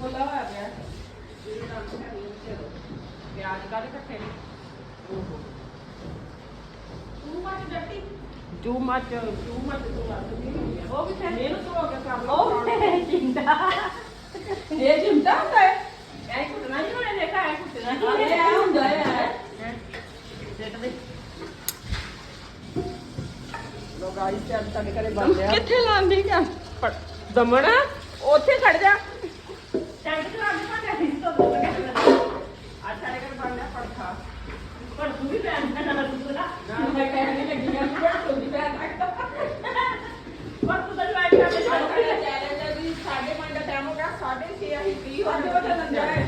ਬੋਲਾ ਹੋਇਆ ਪਿਆ too much too much too much ਉਹ ਵੀ ਫਿਰ ਇਹਨੂੰ ਧੋ ਕੇ ਕਰ ਲਓ। ਉਹ ਚਿੰਦਾ ਇਹ ਜਿੰਦਾ। ਹੁੰਦਾ ਹੈ। ਐ ਕੁੱਟਣਾ ਨਹੀਂ ਉਹਨੇ ਦੇਖਾ ਐ ਕੁੱਟਣਾ ਇਹ ਆ। ਹੁੰਦਾ ਹੈ? ਲੋ ਗਾਈਸ ਚੱਲ ਸਾਡੇ ਘਰੇ ਬਣ ਲਿਆ ਕਿੱਥੇ ਲਾਂਦੀ ਕਾ ਦਮਣ? ਉੱਥੇ ਖੜ ਜਾ। ਟੈਂਟ ਕਰਾ ਦੇ ਭਾਂਡੇ ਅਸੀਂ ਤੋਂ ਦੋ ਲਗਾ ਅੱਜ ਸਾਡੇ ਘਰੇ ਬਣ ਲਿਆ ਪੜਖਾ ਪਰ ਤੂੰ ਵੀ ਪੈਣ ਨਾ ਦੂਸਰਾ ਨਾ। ਮੈਂ ਕਹਿਣ ਨਹੀਂ ਲੱਗੀ ਮੈਂ ਬੜਾ ਤੋਦੀ ਪੈ ਤੱਕ ਪਰ ਤੂੰ ਤਾਂ ਜਵਾਈ ਕਰ ਦੇ ਸਾਡਾ ਚੈਲੰਜ ਵੀ ਸਾਡੇ ਦਾ ਟਾਈਮ ਹੋ ਗਿਆ 6:30 ਅਸੀਂ ਫ੍ਰੀ ਹੋ ਗਏ।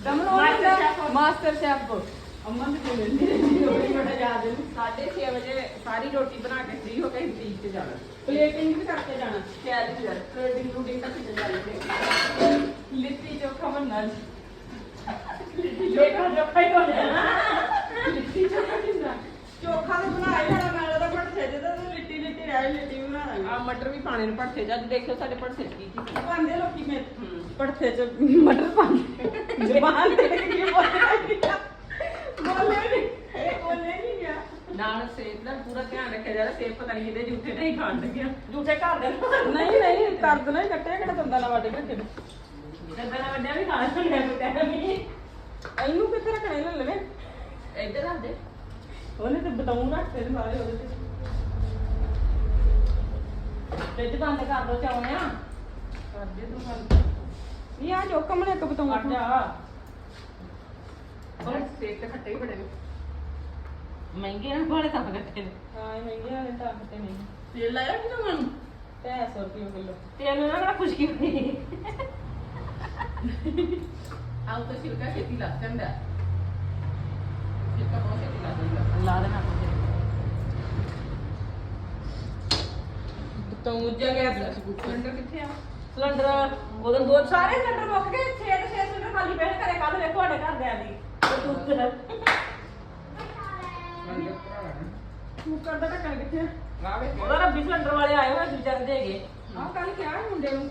Daman Master Chef। Master chef Aman ਦੇ ਕੋਲ ਨਹੀਂ ਰਹਿੰਦੀ ਉਹ ਬੜੀ ਯਾਦ ਹੈ। 6:30 ਵਜੇ ਸਾਰੀ ਰੋਟੀ ਬਣਾ ਕੇ ਫ੍ਰੀ ਹੋ ਕੇ ਬੀਚ ਤੇ ਜਾਣਾ। ਪਲੇਟਿੰਗ ਵੀ ਕਰਕੇ ਜਾਣਾ। ਚੈਲੰਜ ਹੈ ਪਲੇਟਿੰਗ ਰੂਟਿੰਗ ਤੱਕ ਤੇ ਜਾਣਾ। ਲਿੱਤੀ ਚੋਖਾ ਬਣਨਾ ਦੇਖਾ ਜੋ ਖਾਈ ਹੋ ਜਾਣਾ। ਲਿੱਤੀ ਚੋਖਾ ਕਿੰਨਾ? ਚੋਖਾ ਤਾਂ ਬਣਾਇਆ ਜਾਣਾ ਨਾਲ ਉਹਦਾ ਭੜਥੇ ਜਦੋਂ ਲਿੱਟੀ ਲਿੱਟੀ ਰਹਿ ਲਿੱਟੀ ਬਣਾ ਲਾਂਗੇ ਆ ਮਟਰ ਵੀ ਪਾਣੇ ਨੂੰ ਭੜਥੇ ਜਦ ਦੇਖਿਓ ਸਾਡੇ ਭੜਥੇ ਚ ਕੀ ਕੀ ਪਾਉਂਦੇ ਲੋਕੀ ਮੇ ਭੜਥੇ ਚ ਮਟਰ ਪਾਉਂਦੇ ਜ਼ਬਾਨ ਤੇ ਕੀ ਬੋਲਦਾ ਬੋਲੇ ਨਹੀਂ ਇਹ ਬੋਲੇ ਨਹੀਂ ਗਿਆ ਨਾਲ ਸੇਬ ਦਾ ਪੂਰਾ ਧਿਆਨ ਰੱਖਿਆ ਜਾਂਦਾ ਸੇਬ ਪਤਾ ਨਹੀਂ ਕਿਤੇ ਝੂਠੇ ਨਹੀਂ ਖਾਣ ਲੱਗਿਆ। ਝੂਠੇ ਘਰ ਦੇ ਨਹੀਂ ਨਹੀਂ ਕਰਦ ਨਹੀਂ ਕੱਟਿਆ ਕਿਹੜਾ ਦੰਦਾਂ ਨਾਲ ਵੱਢ ਕੇ ਰੱਖੇ ਦੰਦਾਂ ਨਾਲ ਵੱਡਿਆ ਵੀ ਖਾ ਲੈਂਦੇ ਕੋਈ ਟਾਈਮ ਨਹੀਂ ਇਹਨੂੰ ਕਿੱਥੇ ਰੱਖਣੇ ਲੈ ਲਵੇ ਇੱਧਰ ਆ ਦੇ। ਉਹਨੇ ਤੇ ਬਤਾਉਂ ਰੱਖਤੇ ਨੇ ਸਾਰੇ ਉਹਦੇ ਤੇ। ਫ੍ਰਿਜ ਬੰਦ ਕਰ ਦੋ ਚਾਉਣਿਆ ਕਰਦੇ ਤੂੰ ਗੱਲ ਇਹ ਆ ਜੋ ਕਮਲੇ ਇੱਕ ਬਤਾਉਂ ਕੱਟ ਜਾ। ਹੋਰ ਸੇਬ ਤੇ ਖੱਟੇ ਹੀ ਬੜੇ ਨੇ। ਮਹਿੰਗੇ ਨਾ ਬੜੇ ਤਾਂ ਕੱਟੇ ਨੇ। ਹਾਂ ਇਹ ਮਹਿੰਗੇ ਵਾਲੇ ਤਾਂ ਖੱਟੇ ਨਹੀਂ। ਤੇਲ ਲਾਇਆ ਕਿ ਨਾ? ਮਨ 250 ਰੁਪਏ ਕਿਲੋ। ਤੇਲ ਨਾ ਬੜਾ ਖੁਸ਼ਕੀ ਹੋਈ ਆਉ ਤਾਂ ਛਿਲਕਾ ਛੇਤੀ ਲੱਗ ਜਾਂਦਾ। ਛਿਲਕਾ ਬਹੁਤ ਛੇਤੀ ਲੱਗ ਜਾਂਦਾ। ਲਾ ਦੇਣਾ ਕੁਝ ਬਤਾਉਂ ਜਾ ਗਿਆ ਸਿਲੰਡਰ ਕਿੱਥੇ ਆ? ਸਿਲੰਡਰ ਉਹਦੇ ਦੋ ਸਾਰੇ ਸਿਲੰਡਰ ਮੁੱਕ ਗਏ 6 ਤੇ 6 ਸਿਲੰਡਰ ਖਾਲੀ ਪਏ ਘਰੇ। ਕੱਲ ਵੇਖੋ ਤੁਹਾਡੇ ਘਰ ਦੇ। ਆਦੀ ਕੁੱਕਰ ਦਾ ਢੱਕਣ ਕਿੱਥੇ ਆ? ਵੇ ਉਹਦਾ ਰੱਬੀ ਸਿਲੰਡਰ ਵਾਲੇ ਆਏ ਹੋਏ ਵਿਚਾਰੇ ਦੇਗੇ ਆਹ ਕੱਲ ਕਿਹਾ ਸੀ ਮੁੰਡੇ ਨੂੰ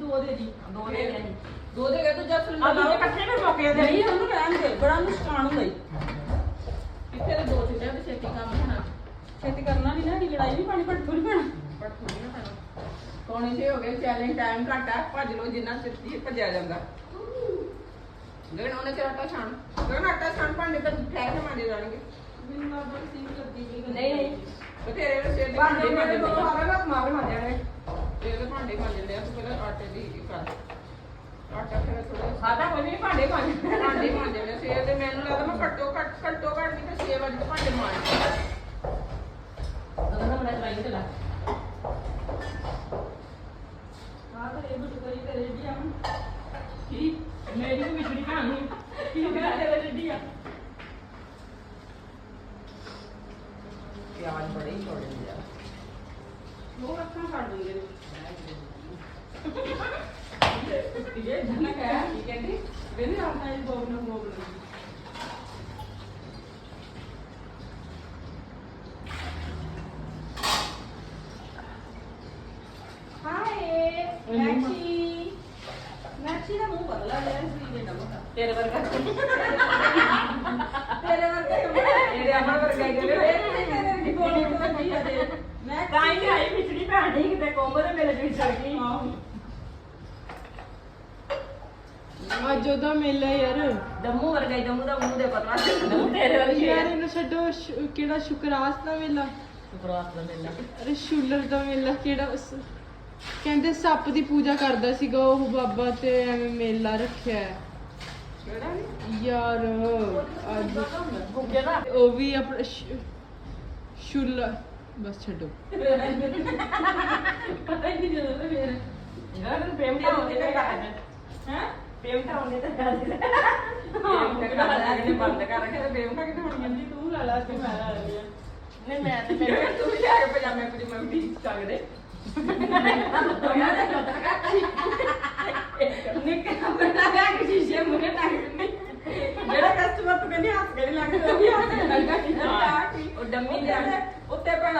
ਦੋ ਦੇ ਦੀ। ਦੋ ਦੇ ਗਏ ਸੀ। ਦੋ ਦੇ ਗਏ ਦੂਜਾ ਆ ਸਿਲੰਡਰ ਦੂਜੇ ਇਕੱਠੇ ਫਿਰ ਮੁੱਕ ਜਾਂਦੇ ਨਹੀਂ ਉਹਨੂੰ ਰਹਿਣ ਦੇ ਬੜਾ ਨੁਕਸਾਨ ਹੁੰਦਾ ਈ ਕਿੱਥੇ ਦੇ ਦੋ ਚੁੱਲ੍ਹੇ ਤੇ ਛੇਤੀ ਕੰਮ ਹੋਣਾ ਛੇਤੀ ਕਰਨਾ ਨਹੀਂ ਨਾ ਦੀ ਲੜਾਈ ਵੀ ਪਾਣੀ ਪੜ ਥੋੜੀ ਪੈਣਾ। ਪਰ ਥੋੜੀ ਨਾ ਪੈਣਾ। ਕੋਣੇ ਸੇ ਹੋ ਗਏ ਚੈਲੰਜ ਟਾਈਮ ਘੱਟ ਆ। ਭੱਜ ਲੋ ਜਿੰਨਾ ਛੇਤੀ ਭੱਜਿਆ ਜਾਂਦਾ। ਉਹਨੇ ਚਿਰ ਆਟਾ ਛਾਣ। ਗਗਨ ਆਟਾ ਛਾਣ ਭਾਂਡੇ ਤਾਂ ਠਹਿਰ ਕੇ ਮਾਂਜੇ ਜਾਣਗੇ। ਮੈਨੂੰ ਲੱਗਦਾ ਸੀ ਲੱਗੀ ਜੀ ਨਹੀਂ ਨਹੀਂ। ਬਥੇਰੇ ਵੇ ਸੇਰ ਦੇ ਭਾਂਡੇ ਭਾਂਡੇ ਮੇਰੇ ਮਾਂਜੇ ਕੋਲ ਆਵੇਗਾ ਮਾਰ ਮਾਰ ਜਾਣੇ ਇਹਦੇ ਭਾਂਡੇ ਮਾਂਜੇ ਲਿਆ ਤੂੰ ਪਹਿਲਾਂ ਆਟੇ ਦੀ ਇਹ ਕਰ। ਆਟਾ ਫਿਰ ਥੋੜਾ ਸਾਡਾ ਕੋਈ ਨਹੀਂ ਭਾਂਡੇ ਮਾਂਜ ਭਾਂਡੇ ਮਾਂਜੇ ਲਿਆ ਸੇਰ ਦੇ ਮੈਨੂੰ ਲੱਗਦਾ ਮੈਂ ਘੱਟੋ ਘੱਟ ਘੱਟੋ ਘੱਟ ਨਹੀਂ ਤੇ 6 ਵਜੇ ਭਾਂਡੇ ਮਾਂਜ ਉਹਦਾ ਬੜਾ ਚਲਾਈ ਤੇ ਲਾ ਆਹ ਤਾਂ ਇਹ ਬੁੱਤ ਕਰੀ ਤੇਰੇ ਜੀ ਆ। ਕੀ ਮੇਰੀ ਵੀ ਵਿਛੜੀ ਕਹਾਣੀ ਕੀ ਕਹਿੰਦਾ ਤੇਰੇ ਜੱਡੀ ਆ ਪਿਆਜ਼ ਬੜੇ ਹੀ ਛੋੜੇ ਨੇ ਯਾਰ ਉਹ ਅੱਖਾਂ ਕੱਢ ਦਿੰਦੇ ਨੇ ਇਹ ਜਨਾ ਕਹਿਆ ਕੀ ਕਹਿੰਦੀ ਵੇਨੇ ਆਪਣਾ ਇਹ ਬੋਬ ਨੂੰ ਬੋਬ ਨੂੰ ਹਾਏ ਮੈਕਸੀ ਮੈਕਸੀ ਦਾ ਮੂੰਹ ਬਦਲਾ ਲਿਆ ਸੀ ਇਹ ਨਮਕ ਤੇਰੇ ਵਰਗਾ। ਤੇਰੇ ਵਰਗਾ ਹੀ। ਇਹਦੇ ਅਮਰ ਵਰਗਾ ਹੀ ਤੇਰੇ ਤੇਰੇ ਵਰਗੀ ਬੋਲ ਬੋਲ ਲੱਗੀ ਆ ਦੇ ਮੈਂ ਤਾਂ ਹੀ ਆਈ ਵਿਛੜੀ ਭੈਣ ਨਹੀਂ ਕਿਤੇ ਕੋਮਲ ਦੇ ਮੇਰੇ ਵਿੱਚ ਚੜ ਗਈ ਅੱਜ ਉਹਦਾ ਮੇਲਾ ਯਾਰ। ਦਮੂ ਵਰਗਾ ਹੀ ਦਮੂ ਦਾ ਮੂੰਹ ਦੇ ਪਤਲਾ ਦਮੂ ਤੇਰੇ ਵਰਗੀ ਯਾਰ ਹੈ ਇਹਨੂੰ ਛੱਡੋ ਸ਼ੁ- ਕਿਹੜਾ ਸ਼ੁਕਰਾਸ ਦਾ ਮੇਲਾ? ਸ਼ੁਕਰਾਤ ਦਾ ਮੇਲਾ। ਅਰੇ ਸ਼ੂਲਰ ਦਾ ਮੇਲਾ ਕਿਹੜਾ ਉਸ- ਕਹਿੰਦੇ ਸੱਪ ਦੀ ਪੂਜਾ ਕਰਦਾ ਸੀਗਾ ਉਹ ਬਾਬਾ ਤੇ ਐਵੇਂ ਮੇਲਾ ਰੱਖਿਆ ਹੈ। ਯਾਰ ਅੱਜ ਗੁੱਗੇ ਦਾ। ਉਹ ਵੀ ਆਪਣਾ ਸ਼ੂਲਰ। ਬਸ ਛੱਡੋ। ਪਤਾ ਹੀ ਨਹੀਂ ਜਦੋਂ ਫੇਰ। ਜਿਹੜਾ ਤੈਨੂੰ ਪੇਮਟਾ ਹੁੰਦੇ ਤੇ ਕਰ ਹੈ? ਪੇਮਟਾ ਹੁੰਦੇ ਤੇ ਕਰ ਦੇ ਬੰਦ ਕਰ ਰੱਖਿਆ ਤੇ ਬੇਵਕਾ ਕਿਤੇ ਹੋਣੀ ਹਾਂਜੀ ਤੂੰ ਲਾ ਲਾ ਕੇ ਮੈਂ ਲਾ ਲਈ ਆ। ਨਹੀਂ ਮੈਂ ਤੇ ਤੂੰ ਲਿਆ ਕੇ ਪਜਾਮੇ ਪਜਾਮੇ ਵੀ ਸਕਦੇ ਕਹਿੰਦੀ ਹੱਸ ਕੇ ਨਹੀਂ ਲੱਗਦਾ ਵੀ ਹੱਸ ਕੇ ਲੱਗਦਾ ਹਾਂ। ਕੀ ਉਹ ਡੰਮੀ ਉੱਤੇ ਲਿਆ। ਤੇ- ਉੱਤੇ ਭੈਣਾਂ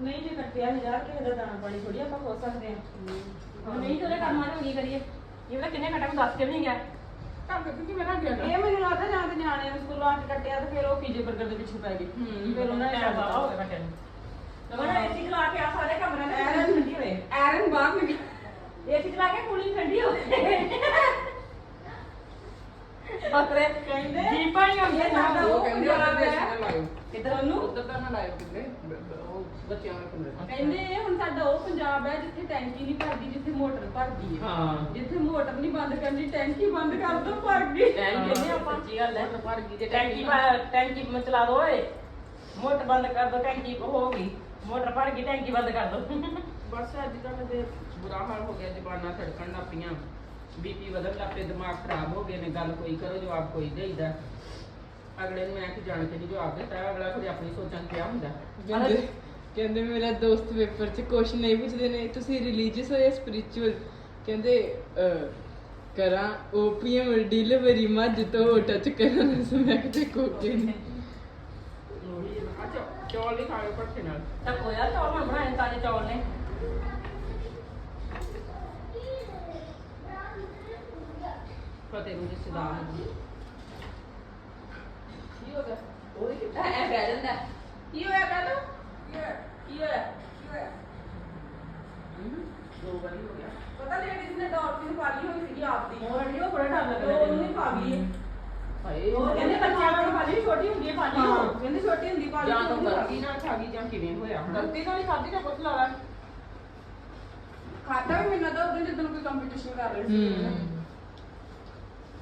ਨਹੀਂ ਜੇ ਕੱਟਿਆ ਹਜ਼ਾਰ ਕਿਸੇ ਦਾ ਦਾਣਾ ਪਾਣੀ ਥੋੜੀ ਆਪਾਂ ਖੋ ਸਕਦੇ ਆ ਨਹੀਂ ਤੇਰੇ ਕੰਮ ਆ ਕੀ ਕਰੀਏ? ਇਹ ਵੇਲੇ ਕਿੰਨੇ ਘੰਟੇ ਨੂੰ ਦੱਸ ਕੇ ਵੀ ਨਹੀਂ ਗਿਆ। ਕੰਮ ਕਿ ਕਿਵੇਂ ਨਾ ਗਿਆ ਇਹ ਮੈਨੂੰ ਲੱਗਦਾ ਜਾਂ ਤੇ ਨਿਆਣੇ ਨੂੰ ਸਕੂਲੋਂ ਆ ਕੇ ਕੱਟਿਆ ਤੇ ਫਿਰ ਉਹ ਪੀਜੇ 버ਗਰ ਦੇ ਪਿੱਛੇ ਪੈ ਗਏ। ਫਿਰ ਉਹਨਾਂ ਨੇ ਬਾਬਾ ਹੋ ਗਿਆ ਘੰਟੇ ਨੂੰ। ਮੈਂ ਏਸੀ ਚਲਾ ਕੇ ਆ ਸਾਰੇ ਕਮਰਿਆਂ ਦੇ ਐਰਨ ਠੰਡੀ ਹੋਏ। ਐਰਨ ਬਾਹਰ ਨਿਕਲ ਏਸੀ ਚਲਾ ਕੇ ਕੂਲਿੰਗ ਠੰਡੀ ਹੋ ਗਈ ਬੱਕਰੇ ਕਹਿੰਦੇ ਜੀਪਾਂ ਹੀ ਹੁੰਦੀਆਂ ਸਾਡਾ ਨਾ। ਉਹ ਕਹਿੰਦੇ ਪੰਜਾਬ ਉੱਧਰ ਹੈ। ਦੇਸ਼ ਨਾ ਲਾਇਓ ਕਿੱਧਰ? ਉਹਨੂੰ ਉੱਧਰ ਦਾ ਨਾ ਲਾਇਓ ਉਹ ਬੱਚਿਆਂ ਦੇ ਕਮਰੇ। ਕਹਿੰਦੇ ਇਹ ਹੁਣ ਸਾਡਾ ਉਹ ਪੰਜਾਬ ਹੈ ਜਿੱਥੇ ਟੈਂਕੀ ਨਹੀਂ ਭਰਦੀ ਜਿੱਥੇ ਮੋਟਰ ਭਰਦੀ ਹੈ। ਹਾਂ। ਜਿੱਥੇ ਮੋਟਰ ਨਹੀਂ ਬੰਦ ਕਰਨੀ ਟੈਂਕੀ ਬੰਦ ਕਰ ਦੋ ਭਰ ਗਈ ਟੈਂਕੀ ਆਪਾਂ ਗੱਲ ਹੈ। ਟੈਂਕੀ ਟੈਂਕੀ ਮ ਚਲਾ ਦੋ ਓਏ। ਮੋਟਰ ਬੰਦ ਕਰ ਦੋ ਟੈਂਕੀ ਹੋ ਗਈ। ਮੋਟਰ ਭਰ ਗਈ ਟੈਂਕੀ ਬੰਦ ਕਰ ਦੋ। ਬਸ ਅੱਜ ਕੱਲ੍ਹ ਦੇ ਬੁਰਾ ਹਾਲ ਹੋ ਗਿਆ ਜ਼ਬਾਨਾਂ ਧੜਕਣ ਲੱਗ ਪਈਆਂ। ਬੀਪੀ ਵਧਣ ਲੱਗ ਪਏ ਦਿਮਾਗ ਖਰਾਬ ਹੋ ਗਏ ਨੇ। ਗੱਲ ਕੋਈ ਕਰੋ ਜਵਾਬ ਕੋਈ ਦੇਈਦਾ। ਅਗਲੇ ਨੂੰ ਮੈਂ ਕਿ ਜਾਣ ਕੇ ਨਹੀਂ ਜਵਾਬ ਦਿੱਤਾ। ਅਗਲਾ ਕੋਈ ਆਪਣੀ ਸੋਚਾਂ 'ਚ ਪਿਆ ਹੁੰਦਾ। ਕਹਿੰਦੇ ਮੇਰਾ ਦੋਸਤ ਪੇਪਰ 'ਚ ਕੁਐਸਚਨ ਨਹੀਂ ਪੁੱਛਦੇ ਨੇ। ਤੁਸੀਂ ਰਿਲੀਜੀਅਸ ਹੋ ਜਾਂ ਸਪਿਰਚੁਅਲ ਕਹਿੰਦੇ ਅਹ, ਕਰਾਂ। ਓਪੀਐਮ ਡਿਲੀਵਰੀ ਮੱਝ ਤੋਂ ਟੱਚ ਕਰਨ ਸਮੈਕ ਤੇ ਹੈ। ਅੱਛਾ ਚੌਲ ਨਹੀਂ ਖਾਏ ਪੱਠੇ ਨਾਲ। ਤਾਂ ਕੋਇਆ ਚੌਲ ਹੁਣ ਬਣਾਏ ਤਾਜ਼ੇ ਚੌਲ ਨੇ। ਫਤਿਹ ਨੂੰ ਰਿਸ਼ਤੇਦਾਰ ਨੂੰ। ਕੀ ਹੋ ਗਿਆ? ਉਹ ਹੀ ਐ ਬਹਿ ਜਾਂਦਾ। ਕੀ ਹੋਇਆ? ਕੱਲ ਕੀ ਹੋਇਆ? ਕੀ ਹੋਇਆ? ਕੀ ਹੋਇਆ ਦੋ ਵਾਰੀ ਹੋ ਗਿਆ। ਪਤਾ ਲੇਡੀਜ਼ ਨੇ ਡਾਲਫਿਨ ਪਾਲੀ ਹੋਈ ਸੀਗੀ ਆਪਦੀ ਹੋਰ ਨਹੀਂ ਉਹ ਬੜਾ ਡਰ ਤੇ ਲੱਗਦਾ ਉਹਨੂੰ ਹੀ ਪਾ ਗਈ ਹਾਏ ਉਹ ਕਹਿੰਦੇ ਬੱਚਿਆਂ ਵਾਲੀ ਪਾਲੀ ਛੋਟੀ ਹੁੰਦੀ ਹੈ ਪਾਲੀ ਹਾਂ। ਉਹ ਕਹਿੰਦੀ ਛੋਟੀ ਹੁੰਦੀ ਪਾਲੀ ਜਾਂ ਤਾਂ ਉਹਨੂੰ ਪਾ ਗਲਤੀ ਨਾਲ ਖਾ ਗਈ ਜਾਂ ਕਿਵੇਂ ਹੋਇਆ ਹਨਾ ਗਲਤੀ ਨਾਲ ਹੀ ਖਾਧੀ ਜਾਂ ਕੁਛ ਲਾਲਾ ਖਾਤਾ ਵੀ ਮੈਨੂੰ ਤਾਂ ਉਦੋਂ ਜਦੋਂ ਕੋਈ ਕੰਪੀਟੀਸ਼ਨ ਕਰ ਰਹੇ ਸੀ। ਹੂੰ।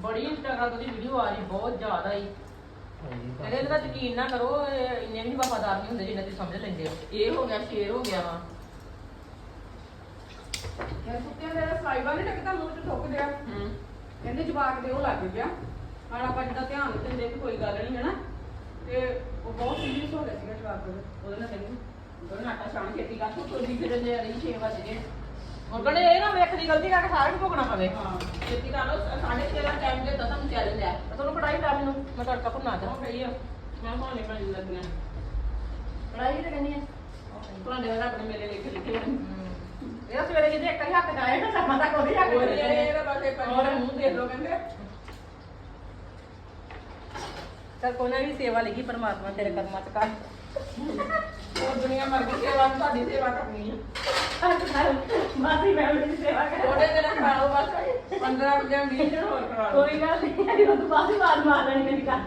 ਬੜੀ ਇੰਸਟਾਗ੍ਰਾਮ ਦੀ ਵੀਡੀਓ ਆ ਰਹੀ ਬਹੁਤ ਜ਼ਿਆਦਾ ਹੀ। ਇਹਦੇ ਤੇ ਤਾਂ ਯਕੀਨ ਨਾ ਕਰੋ ਇਹ ਇੰਨੇ ਵੀ ਨੀ ਵਫਾਦਾਰ ਨਹੀਂ ਹੁੰਦੇ ਜਿੰਨੇ ਤੁਸੀਂ ਸਮਝ ਲੈਂਦੇ ਹੋ। ਇਹ ਹੋ ਗਿਆ ਸ਼ੇਰ ਹੋ ਗਿਆ ਵਾ। ਯਾਰ ਕੁੱਤਿਆਂ ਦਾ ਸਾਈਬਾ ਨੇ ਟੱਕਦਾ ਮੂੰਹ ਚ ਠੁੱਕ ਦਿਆ ਹੂੰ। ਕਹਿੰਦੇ ਜਵਾਕ ਦੇ ਉਹ ਲੱਗ ਗਿਆ। ਹੁਣ ਆਪਾਂ ਜਿੱਦਾਂ ਧਿਆਨ ਨਹੀਂ ਦਿੰਦੇ ਕੋਈ ਗੱਲ ਨਹੀਂ ਹੈ ਨਾ ਤੇ ਉਹ ਬਹੁਤ ਸੀਰੀਅਸ ਹੋ ਗਿਆ ਸੀਗਾ ਜਵਾਕ ਉਹਦਾ ਉਹਦੇ ਨਾਲ ਕਹਿੰਦੀ ਦੋਨਾਂ ਆਟਾ ਛਾਣ ਖੇਤੀ ਕਰ ਤੂੰ ਤੁਰਦੀ ਫਿਰਦੇ ਆ ਰਹੀ 6 ਵਜੇ ਹੁਣ ਕਹਿੰਦੇ ਇਹ ਨਾ ਵੇਖਣੀ ਗਲਤੀ ਕਰਕੇ ਸਾਰਿਆਂ ਨੂੰ ਭੁਗਣਾ ਪਵੇ। ਹਾਂ। ਖੇਤੀ ਕਰ ਲੋ ਸਾਢੇ ਛੇ ਦਾ ਟਾਈਮ ਦੇ ਦਸਾਂ ਨੂੰ ਚੱਲ ਜਾ ਤਾਂ ਤੁਹਾਨੂੰ ਕੜਾਈ ਲਾ ਮੈਨੂੰ ਮੈਂ ਤੜਕਾ ਭੁੰਨਾ ਉਹ ਚਾਹਾਂ ਗਈ ਆ। ਮੈਂ ਹੋਣੇ ਪੈਣ ਲੱਗੀਆਂ ਕੜਾਈ ਤੇ ਕਹਿੰਦੀ ਹੈ ਭਾਂਡੇ ਵਾਲਾ ਆਪਣੇ ਮੇਰੇ ਲਿਖ ਲਿਖੇ ਹੋਏ ਇਹ ਸਵੇਰੇ ਜਿਹਦੇ ਇੱਕ ਵਾਰੀ ਹੱਥ ਜਾਏ ਨਾ ਸਮਾਂ ਤੱਕ ਉਹਦੇ ਹੱਥ ਹੋਰ ਚ ਇਹ ਇਹਦਾ ਬਸ ਇਹ ਹੋਰ ਪੰਜ ਮੂੰਹ ਦੇਖ ਲੋ ਕਹਿੰਦੇ। ਚੱਲ ਕੋਈ ਨਾ ਵੀ ਸੇਵਾ ਲੱਗੀ ਪਰਮਾਤਮਾ ਤੇਰੇ ਕਰਮਾਂ ਚ ਕਰ ਹੋਰ ਦੁਨੀਆ ਮਰ ਗਈ ਸੇਵਾ ਤੁਹਾਡੀ ਸੇਵਾ ਕਰਨੀ ਆ। ਮਾਸੀ ਮੈਂ ਵੀ ਸੇਵਾ ਕਰ ਥੋੜੇ ਦਿਨ ਖਾ ਲਓ ਬਸ। 15 ਜਾਂ 20 ਦਿਨ ਹੋਰ ਕਰਾ ਲਓ ਕੋਈ ਗੱਲ ਨਹੀਂ ਅਜੇ ਉਹ ਤੋਂ ਬਾਅਦ ਹੀ ਬਾਤ ਮਾਰ ਲੈਣੀ ਮੇਰੀ ਗੱਲ।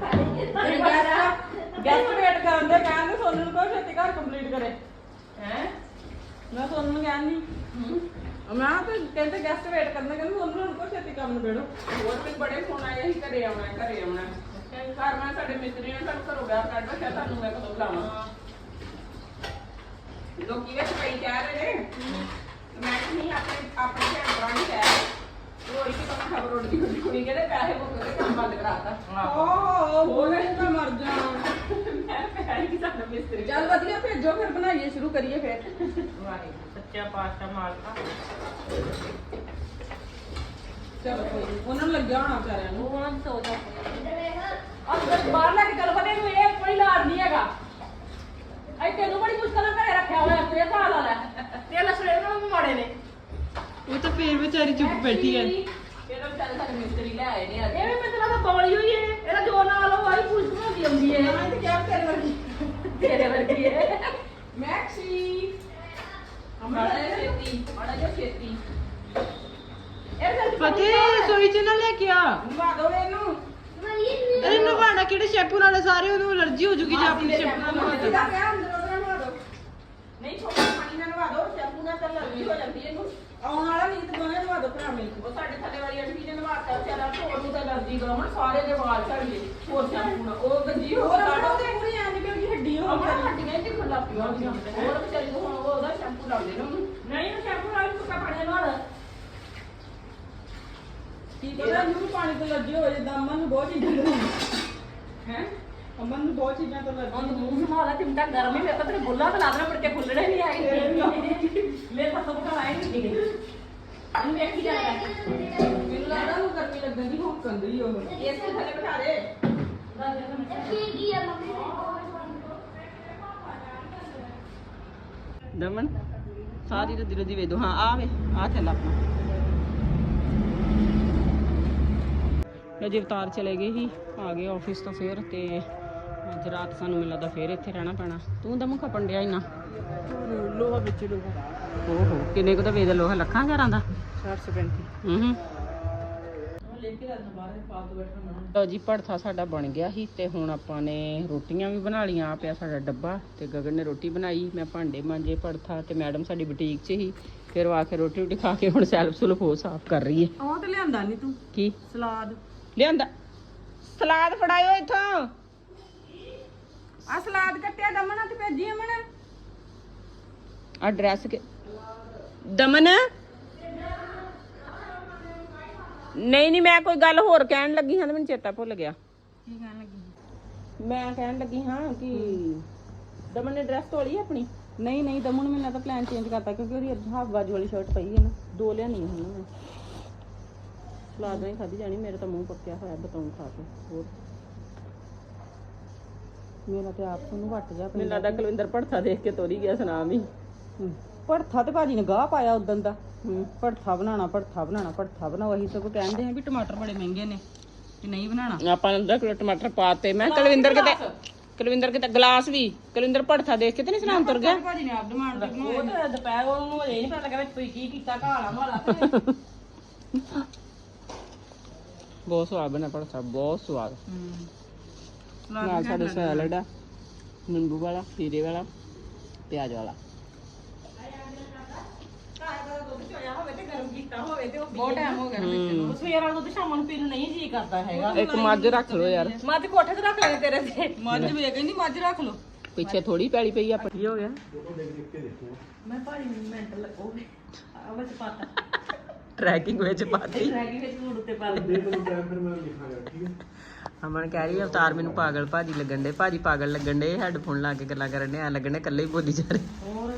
ਗੈਸਟ ਵੇਟ ਕਰਨ ਦੇ ਕਹਿੰਦੇ ਸੋਨੂੰ ਨੂੰ ਕੋਈ ਛੇਤੀ ਘਰ ਕੰਪਲੀਟ ਕਰੇ। ਹੈ? ਮੈਂ ਸੋਨੂੰ ਨੂੰ ਕਹਿੰਦੀ ਮੈਂ ਤਾਂ ਕਹਿੰਦੇ ਗੈਸਟ ਵੇਟ ਕਰਨਾ ਕਹਿੰਦੇ ਸੋਨੂੰ ਨੂੰ ਕੋਈ ਛੇਤੀ ਕੰਮ ਨਿਬੇੜੋ। ਹੋਰ ਵੀ ਬੜੇ ਫੋਨ ਆਏ ਸੀ ਘਰੇ ਆਉਣਾ ਘਰੇ ਆਉਣਾ ਘਰ ਮੈਂ ਸਾਡੇ ਨੇ ਸਾਨੂੰ ਘਰੋਂ ਬਾਹਰ ਕੱਢ ਰੱਖਿਆ ਤੁਹਾਨੂੰ ਮੈਂ ਕਦੋਂ ਬੁਲਾਵਾਂ। ਲੋਕੀ ਵਿੱਚ ਪਈ ਕਹਿ ਰਹੇ ਨੇ। ਮੈਂ ਕਿਹਾ ਨਹੀਂ ਆਪਣੇ ਆਪਣੇ ਭੈਣ ਭਰਾ ਨਹੀਂ ਕਹਿ ਰਹੇ। ਹੋਰ ਕੀ ਪਤਾ ਖਬਰ ਉੱਡਦੀ ਹੁੰਦੀ ਕੁੜੀ ਕਹਿੰਦੇ ਪੈਸੇ ਮੁੱਕ ਗਏ ਕੰਮ ਬੰਦ ਕਰਾਤਾ। ਓਹ ਹੋਰ? ਮੈਂ ਮਰ ਜਾ ਮੈਂ ਪੈਸੇ ਕੀ ਸਾਡਾ ਮਿਸਤਰੀ ਚੱਲ ਵਧੀਆ ਭੇਜੋ ਫਿਰ ਬਣਾਈਏ ਸ਼ੁਰੂ ਕਰੀਏ ਫਿਰ। ਵਾਹਿਗੁਰੂ ਸੱਚਾ ਪਾਤਸ਼ਾਹ ਮਾਲਕਾ। ਚਲੋ ਕੋਈ ਨੀ, ਉਹਨਾਂ ਨੂੰ ਲੱਗਿਆ ਹੋਣਾ ਵਿਚਾਰਿਆਂ ਨੂੰ। ਉਹ ਉਹਨਾਂ ਦੀ ਸੋਚ ਆ ਅੰਦਰ ਬਾਹਰ ਲੈ ਕੇ ਚੱਲ ਫਤੇ ਨੂੰ ਇਹ ਕੋਈ ਲਾੜ ਨਹੀਂ ਹੈਗਾ ਐ ਤੈਨੂੰ ਬੜੀ ਮੁਸ਼ਕਲ ਨਾਲ ਘਰੇ ਰੱਖਿਆ ਹੋਇਆ ਤੂੰ ਇਹ ਸਾਲ ਵਾਲਾ ਤੇ ਲਸੜੇ ਉਹਨਾਂ ਨੂੰ ਮਾੜੇ ਨੇ ਉਹ ਤਾਂ ਫੇਰ ਵਿਚਾਰੀ ਚੁੱਪ ਬੈਠੀ ਹੈ ਇਹ ਤਾਂ ਵਿਚਾਰੇ ਸਾਡੇ ਮਿਸਤਰੀ ਲੈ ਆਏ ਨੇ ਅੱਜ। ਇਹ ਵੀ ਮੈਨੂੰ ਤਾਂ ਬੌਲੀ ਹੋਈ ਏ। ਇਹਦਾ ਜੋ ਨਾਲ ਉਹ ਆਈ ਪੁਲਿਸ ਬਣਾਉਂਦੀ ਆਉਂਦੀ ਏ। ਮੈਂ ਤੇ ਕਿਹਾ ਤੇਰੇ ਵਰਗੀ। ਤੇਰੇ ਵਰਗੀ ਏ। ਮੈਕਸੀ। ਜਿਹਾ ਛੇਤੀ। ਮਾੜਾ ਜਿਹਾ ਛੇਤੀ। ਇਹ ਫਤਿਹ ਰਸੋਈ ਚ ਨਾ ਲੈ ਕੇ ਆ। ਨਵਾ ਦੋ ਇਹਨੂੰ। ਅਰੇ ਨਵਾਣਾ ਕਿਹੜੇ ਸ਼ੈਂਪੂ ਨਾਲ? ਸਾਰੇ ਉਹਨੂੰ ਅਲਰਜੀ ਹੋ ਜੂਗੀ ਜੇ ਆਪਣੇ ਸ਼ੈਂਪੂ ਨਾਲ। ਨਵਾ ਜਿਹਦਾ ਦੇ ਪਿਆ ਅੰਦਰ ਉਹਦਾ ਨਵਾ ਦੋ। ਨਹੀਂ ਛੋਟਾ ਪਾਣੀ ਨਾਲ ਨਵਾ ਦੋ। ਸ਼ੈਂਪੂ ਨਾਲ ਤਾਂ ਲੱਗੀ ਹੋ ਜਾਂਦੀ ਹੈ ਇਹਨੂੰ। ਆਉਣ ਵਾਲਾ ਨਹੀਂ ਤੇ ਦੋਨੇ ਨਵਾ ਦੋ ਭਰਾ ਮਿਲ ਕੇ ਉਹ ਸਾਡੇ ਥੱਲੇ ਵਾਲੀ ਆਂਟੀ ਨੇ ਨਵਾਤਾ ਵਿਚਾਰਾ ਢੋਲ ਨੂੰ ਤਾਂ ਅਲਰਜੀ ਗਲਾ ਹੁਣ ਸਾਰੇ ਦੇ ਵਾਲ ਝੜ ਗਏ। ਹੋਰ ਸ਼ੈਂਪੂ ਨਾਲ ਉਹ ਗੰਜੀ ਹੋ ਹੋਰ ਗਈ ਆਪਣਾ ਸਾਡਾ ਤੇ ਪੂਰੀ ਐਂ ਨਿਕਲ ਗਈ ਹੱਡੀ ਹੋ ਆਪਣਾ ਹੱਡੀਆਂ ਤੇ ਖੁੱਲਾ ਪਿਆ ਹੋਰ ਵਿਚਾਰੀ ਨੂੰ ਹੁਣ ਉਹ ਉਹਦਾ ਸ਼ੈਂਪੂ ਲਾਉਂਦੇ ਨੇ ਉਹਨੂੰ। ਨਹੀਂ ਉਹ ਸ਼ੈਂਪੂ ਨਾਲ ਸੁੱਕਾ ਪਾਣੀ ਨਾਲ। ਇਹਨੂੰ ਤੋਂ ਲੱਗੀ ਹੋਵੇ ਜਿੱਦਾਂ ਨੂੰ ਬਹੁਤ ਚੀਜ਼ਾਂ ਤੋਂ ਹੈ? ਅਮਨ ਨੂੰ ਬਹੁਤ ਚੀਜ਼ਾਂ ਤੋਂ ਲੱਗੀ ਉਹਨੂੰ ਮੂੰਹ ਸੰਭਾਲਾ ਚਿਮਟਾ ਗਰਮ ਹੀ ਮੇਰੇ ਤਾਂ ਤੇਰੇ ਬੁੱਲਾ ਤੇ ਲਾਦਣਾ ਮੁੜ ਕੇ ਫੁੱਲਣੇ ਨਹੀਂ ਆਏ। ਮੇਰੇ ਤਾਂ ਸਭ ਆਏ ਨਹੀਂ। ਗਏ ਇਹਨੂੰ ਵੇਖੀ ਜਾਂਦਾ ਮੈਨੂੰ ਲੱਗਦਾ ਉਹਨੂੰ ਗਰਮੀ ਲੱਗਣ ਦੀ ਹੁਣ ਕੰਦੀ ਉਹ। ਇਸ ਤੋਂ ਥੱਲੇ ਬਿਠਾ ਦੇ। ਦਮਨ ਸਾਰੀ ਰਦੀ ਰਦੀ ਵੇ ਦੋ। ਹਾਂ ਆ ਵੇ ਆ ਚੱਲ ਆਪਣਾ। ਅਜੇ ਅਵਤਾਰ ਚਲੇ ਗਏ ਸੀ ਆ ਗਏ ਆਫਿਸ ਤੋਂ ਫੇਰ ਤੇ ਅੱਜ ਰਾਤ ਸਾਨੂੰ ਮੈਨੂੰ ਲੱਗਦਾ ਫੇਰ ਇੱਥੇ ਰਹਿਣਾ ਪੈਣਾ। ਤੂੰ ਦਮ ਖਪਣ ਡਿਆ ਇੰਨਾ ਲੋਹਾ ਵਿੱਚ ਲੋਹਾ। ਓਹੋ ਕਿੰਨੇ ਕੁ ਦਾ ਵੇਚ ਲੋਹਾ? ਲੱਖਾਂ ਹਜ਼ਾਰਾਂ ਦਾ? 435 ਹੂੰ ਹੂੰ। ਲੈ ਜੀ ਭੜਥਾ ਸਾਡਾ ਬਣ ਗਿਆ ਸੀ ਤੇ ਹੁਣ ਆਪਾਂ ਨੇ ਰੋਟੀਆਂ ਵੀ ਬਣਾ ਲੀਆਂ ਆ ਪਿਆ ਸਾਡਾ ਡੱਬਾ ਤੇ ਗਗਨ ਨੇ ਰੋਟੀ ਬਣਾਈ। ਮੈਂ ਭਾਂਡੇ ਮਾਂਜੇ ਭੜਥਾ ਤੇ ਮੈਡਮ ਸਾਡੀ ਬੁਟੀਕ 'ਚ ਹੀ ਫਿਰ ਉਹ ਆ ਕੇ ਰੋਟੀ ਰੋਟੀ ਖਾ ਕੇ ਹੁਣ ਸੈਲਫ ਸੁਲਫ ਹੋ ਸਾਫ਼ ਕਰ ਰਹੀ ਹੈ। ਉਹ ਤੇ ਲਿਆਂਦਾ ਨਹੀਂ ਤੂੰ। ਕੀ? ਸਲਾਦ। ਲਿਆਂਦਾ। ਸਲਾਦ ਫੜਾਇਓ ਇੱਥੋਂ। ਆ ਸਲਾਦ ਕੱਟਿਆ ਦਮਨ ਤੇ ਭੇਜੀ ਅਮਨ। ਆ ਡਰੈਸ ਕੇ ਦਮਨ? ਨਹੀਂ ਨਹੀਂ ਮੈਂ ਕੋਈ ਗੱਲ ਹੋਰ ਕਹਿਣ ਲੱਗੀ ਹਾਂ ਤੇ ਮੈਨੂੰ ਚੇਤਾ ਭੁੱਲ ਗਿਆ। ਕੀ ਕਹਿਣ ਲੱਗੀ? ਮੈਂ ਕਹਿਣ ਲੱਗੀ ਹਾਂ ਕਿ ਦਮਨ ਨੇ ਡਰੈਸ ਧੋਲੀ ਹੈ ਆਪਣੀ? ਨਹੀਂ ਨਹੀਂ ਦਮਨ ਨੂੰ ਮੈਨੂੰ ਤਾਂ ਪਲਾਨ ਚੇਂਜ ਕਰਤਾ ਕਿਉਂਕਿ ਉਹਦੀ ਹਾਫ ਬਾਜੂ ਵਾਲੀ ਸ਼ਰਟ ਪਈ ਹੈ ਨਾ ਦੋ ਲਿਆਣੀ ਹੁਣ ਮੈਂ ਸਲਾਦ ਨਹੀਂ ਖਾਦੀ ਜਾਣੀ ਮੇਰੇ ਤਾਂ ਮੂੰਹ ਪੱਕਿਆ ਹੋਇਆ ਬਤਾਉਂ ਖਾ ਕੇ ਹੋਰ। ਮੇਰਾ ਤੇ ਆਪ ਨੂੰ ਵੱਟ ਜਾ ਮੈਨੂੰ ਲੱਗਦਾ ਕੁਲਵਿੰਦਰ ਭੜਥਾ ਦੇਖ ਕੇ ਤੋਰੀ ਗਿਆ ਸੁਨਾਮ ਹੀ। ਭੜਥਾ ਤੇ ਭਾਜੀ ਨੇ ਗਾਹ ਪਾਇਆ ਉਦੋਂ ਦਾ। ਭੜਥਾ ਬਣਾਉਣਾ ਭੜਥਾ ਬਣਾਉਣਾ ਭੜਥਾ ਬਣਾਓ। ਅਸੀਂ ਸਗੋਂ ਕਹਿੰਦੇ ਆ ਵੀ ਟਮਾਟਰ ਬੜੇ ਮਹਿੰਗੇ ਨੇ ਕਿ ਨਹੀਂ ਬਣਾਉਣਾ। ਆਪਾਂ ਨੇ ਅੱਧਾ ਕਿਲੋ ਟਮਾਟਰ ਪਾਤੇ ਮੈਂ ਕਿਹਾ ਕੁਲਵਿੰਦਰ ਕਿਤੇ ਕੁਲਵਿੰਦਰ ਕਿਤੇ ਗਲਾਸ ਵੀ ਕੁਲਵਿੰਦਰ ਭੜਥਾ ਦੇਖ ਕੇ ਤੇ ਨਹੀਂ ਸੁਨਾਮ ਤੁਰ ਗਿਆ? ਭਾਜੀ ਨੇ ਆਪ ਡਿਮਾਂਡ ਤੇ ਉਹ ਤੇ ਦੁਪਹਿਰ ਉਹਨੂੰ ਇਹ ਨਹੀਂ ਪਤਾ ਲੱਗਾ ਵੀ ਤੁਸੀਂ ਕੀ ਕੀਤਾ ਘਾਲਾ ਮਾਲਾ ਬਹੁਤ ਸਵਾਦ ਬਣਾ ਭੜਥਾ ਬਹੁਤ ਸਵਾਦ। ਨਾਲ ਸਾਡੇ ਸੈਲਡ ਆ ਨਿੰਬੂ ਵਾਲਾ ਖੀਰੇ ਵਾਲਾ ਪਿਆਜ਼ ਵਾਲਾ ਬਹੁਤ ਟਾਈਮ ਹੋ ਗਿਆ ਹੂੰ। ਸਵੇਰ ਵਾਲਾ ਦੁੱਧ ਸ਼ਾਮ ਨੂੰ ਪੀਣ ਨੂੰ ਨਹੀਂ ਜੀ ਕਰਦਾ ਹੈਗਾ ਇੱਕ ਮੱਝ ਰੱਖ ਲਓ ਯਾਰ ਮੱਝ ਕੋਠੇ ਤੇ ਰੱਖ ਲੈ ਤੇਰੇ ਤੇ ਮੱਝ ਵੇ ਕਹਿੰਦੀ ਮੱਝ ਰੱਖ ਲਓ ਪਿੱਛੇ ਥੋੜੀ ਪੈਲੀ ਪਈ ਆ ਪੱਟੀ ਹੋ ਗਿਆ ਮੈਂ ਭਾਜੀ ਨੂੰ ਮਿੰਟ ਲੱਗੋਗੇ ਆ ਵਿੱਚ ਪਾਤਾ ਟਰੈਕਿੰਗ ਵਿੱਚ ਪਾਤੀ ਰੈਗੀ ਵਿੱਚ ਮੂਡ ਉੱਤੇ ਪਾ ਲੈ ਅਮਨ ਕਹਿ ਰਹੀ ਆ, ਅਵਤਾਰ ਮੈਨੂੰ ਪਾਗਲ ਭਾਜੀ ਲੱਗਣ ਦੇ ਭਾਜੀ ਪਾਗਲ ਲੱਗਣ ਦੇ ਹੈੱਡਫੋਨ ਲਾ ਕੇ ਗੱਲਾਂ ਕਰਨ ਦੇ ਐ ਲੱਗਣੇ ਇਕੱਲੇ ਹੀ ਬੋਲੀ ਜਾ ਰਹੇ। ਹੋਰ?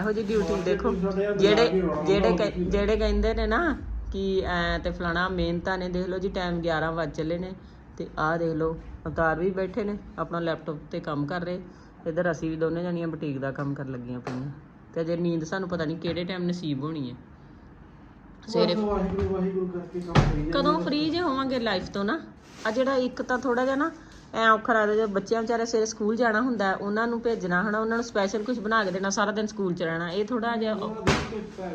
ਇਹੋ ਜਿਹੀ ਡਿਊਟੀ ਦੇਖੋ ਜਿਹੜੇ ਜਿਹੜੇ ਕਹਿ- ਜਿਹੜੇ ਕਹਿੰਦੇ ਨੇ ਨਾ ਕਿ ਐ ਤੇ ਫਲਾਣਾ ਮਿਹਨਤਾਂ ਨੇ ਦੇਖ ਲਓ ਜੀ ਟਾਈਮ 11 ਵੱਜ ਚੱਲੇ ਨੇ ਤੇ ਆਹ ਦੇਖ ਲਓ ਅਵਤਾਰ ਵੀ ਬੈਠੇ ਨੇ ਆਪਣਾ ਲੈਪਟਾਪ ਤੇ ਕੰਮ ਕਰ ਰਹੇ। ਇਧਰ ਅਸੀਂ ਵੀ ਦੋਨੇ ਜਣੀਆਂ ਬੁਟੀਕ ਦਾ ਕੰਮ ਕਰਨ ਲੱਗੀਆਂ ਪਈਆਂ। ਤੇ ਅਜੇ ਨੀਂਦ ਸਾਨੂੰ ਪਤਾ ਨਹੀਂ ਕਿਹੜੇ ਟਾਈਮ ਨਸੀਬ ਹੋਣੀ ਹੈ। ਸਵੇਰੇ। ਵਾਹਿਗੁਰੂ ਵਾਹਿਗੁਰੂ ਕਰਕੇ ਕੰਮ ਕਰੀ ਕਦੋਂ ਫ੍ਰੀ ਜੇ ਹੋਵਾਂਗੇ ਲਾਈਫ ਤੋਂ ਨਾ? ਆ ਜਿਹੜਾ ਇੱਕ ਤਾਂ ਥੋੜਾ ਜਿਹਾ ਨਾ ਐ ਔਖਾ ਲੱਗਦਾ ਜੇ ਬੱਚਿਆਂ ਵਿਚਾਰੇ ਸਵੇਰੇ ਸਕੂਲ ਜਾਣਾ ਹੁੰਦਾ ਉਹਨਾਂ ਨੂੰ ਭੇਜਣਾ ਹਨਾ ਉਹਨਾਂ ਨੂੰ ਸਪੈਸ਼ਲ ਕੁਝ ਬਣਾ ਕੇ ਦੇਣਾ ਸਾਰਾ ਦਿਨ ਸਕੂਲ ਚ ਰਹਿਣਾ ਇਹ ਥੋੜਾ ਜਿਹਾ ਔ-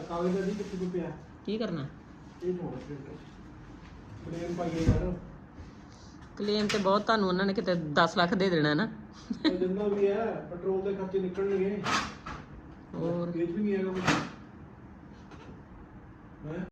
ਕਾਗਜ਼ ਦਾ ਜੀ ਕਿੱਥੇ ਕੋ ਪਿਆ? ਕੀ ਕਰਨਾ? ਇਹ ਨੋਟ ਪਲੇਨ ਪਾਈਏ ਯਾਰ। ਕਲੇਮ ਤੇ ਬਹੁਤ ਤੁਹਾਨੂੰ ਉਹਨਾਂ ਨੇ ਕਿਤੇ 10 ਲੱਖ ਦੇ ਦੇਣਾ ਨਾ। ਉਹ ਜਿੰਨਾ ਵੀ ਹੈ ਪੈਟਰੋਲ ਦੇ ਖਰਚੇ ਨਿਕਲਣਗੇ। ਹੋਰ। ਵੇਚ ਵੀ ਨਹੀਂ ਹੈਗਾ ਕੁਝ ਹੈ